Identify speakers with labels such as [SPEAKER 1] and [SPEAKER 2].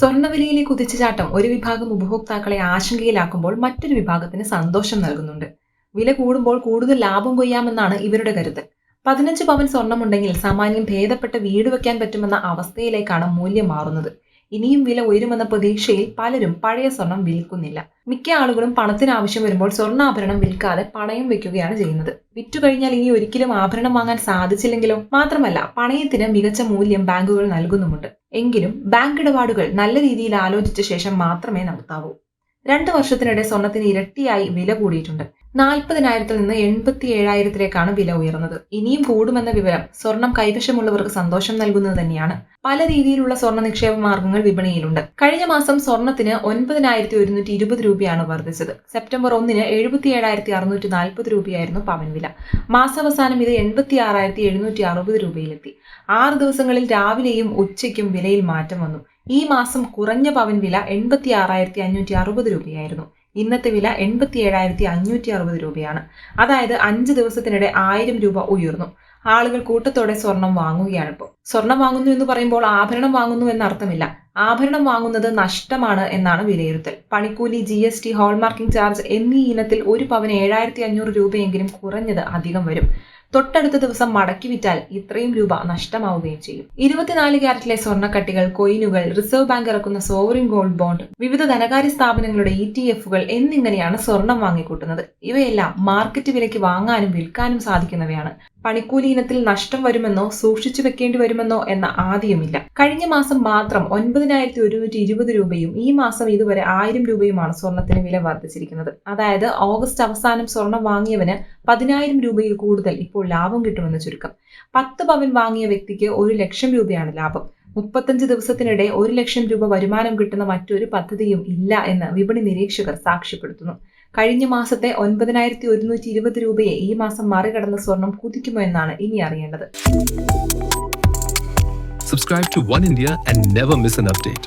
[SPEAKER 1] സ്വർണവിലയിലെ കുതിച്ചുചാട്ടം ഒരു വിഭാഗം ഉപഭോക്താക്കളെ ആശങ്കയിലാക്കുമ്പോൾ മറ്റൊരു വിഭാഗത്തിന് സന്തോഷം നൽകുന്നുണ്ട്. വില കൂടുമ്പോൾ കൂടുതൽ ലാഭം കൊയ്യാമെന്നാണ് ഇവരുടെ കരുതൽ. പതിനഞ്ച് പവൻ സ്വർണമുണ്ടെങ്കിൽ സാമാന്യം ഭേദപ്പെട്ട വീട് വയ്ക്കാൻ പറ്റുമെന്ന അവസ്ഥയിലേക്കാണ് മൂല്യം മാറുന്നത്. ഇനിയും വില ഉയരുമെന്ന പ്രതീക്ഷയിൽ പലരും പഴയ സ്വർണം വിൽക്കുന്നില്ല. മിക്ക ആളുകളും പണത്തിന് ആവശ്യം വരുമ്പോൾ സ്വർണാഭരണം വിൽക്കാതെ പണയം വെക്കുകയാണ് ചെയ്യുന്നത്. വിറ്റു കഴിഞ്ഞാൽ ഇനി ഒരിക്കലും ആഭരണം വാങ്ങാൻ സാധിച്ചില്ലെങ്കിലോ? മാത്രമല്ല പണയത്തിന് മികച്ച മൂല്യം ബാങ്കുകൾ നൽകുന്നുമുണ്ട്. എങ്കിലും ബാങ്ക് ഇടപാടുകൾ നല്ല രീതിയിൽ ആലോചിച്ച ശേഷം മാത്രമേ നടത്താവൂ. രണ്ട് വർഷത്തിനിടെ സ്വർണത്തിന് ഇരട്ടിയായി വില കൂടിയിട്ടുണ്ട്. നാൽപ്പതിനായിരത്തിൽ നിന്ന് എൺപത്തി ഏഴായിരത്തിലേക്കാണ് വില ഉയർന്നത്. ഇനിയും കൂടുമെന്ന വിവരം സ്വർണം കൈവശമുള്ളവർക്ക് സന്തോഷം നൽകുന്നത് തന്നെയാണ്. പല രീതിയിലുള്ള സ്വർണ നിക്ഷേപ മാർഗങ്ങൾ വിപണിയിലുണ്ട്. കഴിഞ്ഞ മാസം സ്വർണത്തിന് ഒൻപതിനായിരത്തി ഒരുന്നൂറ്റി ഇരുപത് രൂപയാണ് വർദ്ധിച്ചത്. സെപ്റ്റംബർ ഒന്നിന് എഴുപത്തി ഏഴായിരത്തി അറുന്നൂറ്റി നാൽപ്പത് രൂപയായിരുന്നു പവൻ വില. മാസാവസാനം ഇത് എൺപത്തി ആറായിരത്തി എഴുന്നൂറ്റി അറുപത് രൂപയിലെത്തി. ആറ് ദിവസങ്ങളിൽ രാവിലെയും ഉച്ചയ്ക്കും വിലയിൽ മാറ്റം വന്നു. ഈ മാസം കുറഞ്ഞ പവൻ വില എൺപത്തി ആറായിരത്തി അഞ്ഞൂറ്റി അറുപത് രൂപയായിരുന്നു. ഇന്നത്തെ വില എൺപത്തി ഏഴായിരത്തി അഞ്ഞൂറ്റി അറുപത് രൂപയാണ്. അതായത് അഞ്ച് ദിവസത്തിനിടെ ആയിരം രൂപ ഉയർന്നു. ആളുകൾ കൂട്ടത്തോടെ സ്വർണം വാങ്ങുകയാണ് ഇപ്പോൾ സ്വർണം വാങ്ങുന്നു എന്ന് പറയുമ്പോൾ ആഭരണം വാങ്ങുന്നു എന്ന അർത്ഥമില്ല ആഭരണം വാങ്ങുന്നത് നഷ്ടമാണ് എന്നാണ് വിലയിരുത്തൽ. പണിക്കൂലി G S T hallmarking charge എന്നീ ഇനത്തിൽ ഒരു പവന് ഏഴായിരത്തി അഞ്ഞൂറ് രൂപയെങ്കിലും കുറഞ്ഞത് അധികം വരും. തൊട്ടടുത്ത ദിവസം മടക്കി വിറ്റാൽ ഇത്രയും രൂപ നഷ്ടമാവുകയും ചെയ്യും. ഇരുപത്തിനാല് ക്യാരറ്റിലെ സ്വർണക്കട്ടികൾ കൊയിനുകൾ റിസർവ് ബാങ്ക് ഇറക്കുന്ന സോവറിൻ ഗോൾഡ് ബോണ്ട് വിവിധ ധനകാര്യ സ്ഥാപനങ്ങളുടെ ഇ ടി എഫുകൾ എന്നിങ്ങനെയാണ് സ്വർണം വാങ്ങിക്കൂട്ടുന്നത്. ഇവയെല്ലാം മാർക്കറ്റ് വിലയ്ക്ക് വാങ്ങാനും വിൽക്കാനും സാധിക്കുന്നവയാണ്. പണിക്കൂലി ഇനത്തിൽ നഷ്ടം വരുമെന്നോ സൂക്ഷിച്ചു വെക്കേണ്ടി വരുമെന്നോ എന്ന ആദ്യമില്ല. കഴിഞ്ഞ മാസം മാത്രം ഒൻപതിനായിരത്തി ഒരുന്നൂറ്റി ഇരുപത് രൂപയും ഈ മാസം ഇതുവരെ ആയിരം രൂപയുമാണ് സ്വർണത്തിന് വില വർദ്ധിച്ചിരിക്കുന്നത്. അതായത് ഓഗസ്റ്റ് അവസാനം സ്വർണം വാങ്ങിയവന് പതിനായിരം രൂപയിൽ കൂടുതൽ ഇപ്പോൾ ലാഭം കിട്ടുമെന്ന് ചുരുക്കം. പത്ത് പവൻ വാങ്ങിയ വ്യക്തിക്ക് ഒരു ലക്ഷം രൂപയാണ് ലാഭം. മുപ്പത്തഞ്ച് ദിവസത്തിനിടെ ഒരു ലക്ഷം രൂപ വരുമാനം കിട്ടുന്ന മറ്റൊരു പദ്ധതിയും ഇല്ല എന്ന് വിപണി നിരീക്ഷകർ സാക്ഷ്യപ്പെടുത്തുന്നു. കഴിഞ്ഞ മാസത്തെ ഒൻപതിനായിരത്തി ഒരുന്നൂറ്റി ഇരുപത് രൂപയെ ഈ മാസം മറികടന്ന സ്വർണം കുതിക്കുമോ എന്നാണ് ഇനി അറിയേണ്ടത്
[SPEAKER 2] Subscribe to One India and never miss an update.